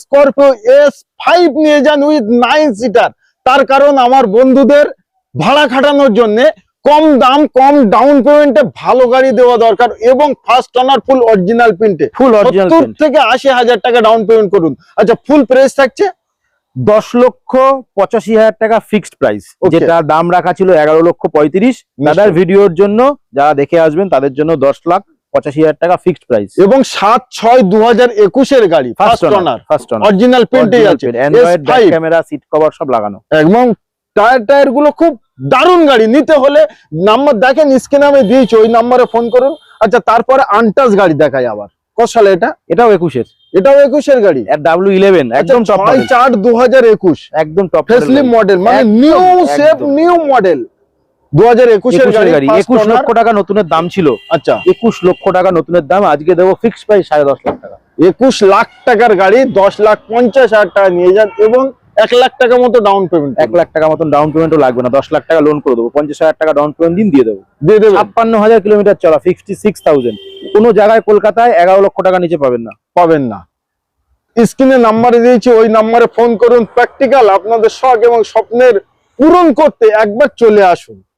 Scorpio S five নিয়ে যান with nine seater তার কারণ আমার বন্ধুদের ভাড়া খাটানোর জন্য কম দাম কম ডাউন পেমেন্টে ভালো গাড়ি দেওয়া দরকার এবং ফার্স্ট অনার ফুল অরিজিনাল প্রিন্টে ফুল অরিজিনাল সত্তর থেকে আশি হাজার টাকা ডাউন পেমেন্ট করুন। আচ্ছা ফুল প্রাইস থাকছে দশ লক্ষ পঁচাশি হাজার টাকা ফিক্সড প্রাইস. যেটা দাম রাখা ছিল এগারো লক্ষ পঁয়ত্রিশ। দাদার ভিডিওর জন্য যারা দেখে আসবেন তাদের জন্য দশ লাখ পঁচাশি হাজার টাকা ফিক্সড প্রাইস এবং সাত ছয় দু হাজার একুশের গাড়ি first honour first honour original প্রিন্টে আছে। অ্যান্ড্রয়েড ক্যামেরা সিট কভার সব লাগানো। এবং টায়ার টায়ারগুলো খুব দারুণ গাড়ি। নিতে হলে নাম্বার দেখেন স্ক্রিনে আমি দিয়েছি ওই নাম্বারে ফোন করুন। আচ্ছা তারপরে আনটাস গাড়ি দেখাই আবার। কত সালে এটা? এটাও একুশের। এটাও একুশের গাড়ি। ডাব্লিউ ইলেভেন একদম টপ ছয় চার দু হাজার একুশ। একদম টপ মডেল মানে নিউ শেপ। নিউ মডেল একুশ। লক্ষ টাকা নতুনের দাম ছিল। আচ্ছা। একুশ লক্ষ টাকা নতুনের দাম আজকে দেবো ফিক্স প্রাইস সাড়ে দশ লাখ টাকা। একুশ লাখ টাকার গাড়ি দশ লাখ পঞ্চাশ হাজার টাকা নিয়ে যান এবং এক লাখ টাকা মতো ডাউন পেমেন্ট এক লাখ টাকা মতন ডাউন পেমেন্টও লাগবে না দশ লাখ টাকা লোন করে দেবো পঞ্চাশ হাজার টাকা ডাউন পেমেন্ট দিন দিয়ে দেবো। দিয়ে দেবেন ছাপ্পান্ন হাজার কিলোমিটার চলা ফিফটি সিক্স থাউজেন্ড কোনো জায়গায় কলকাতায় এগারো লক্ষ টাকা নিচে পাবেন না। পাবেন না। স্ক্রিনে নাম্বারে দিয়েছি ওই নাম্বারে ফোন করুন প্র্যাকটিক্যাল আপনাদের শখ এবং স্বপ্নের পূরণ করতে একবার চলে আসুন।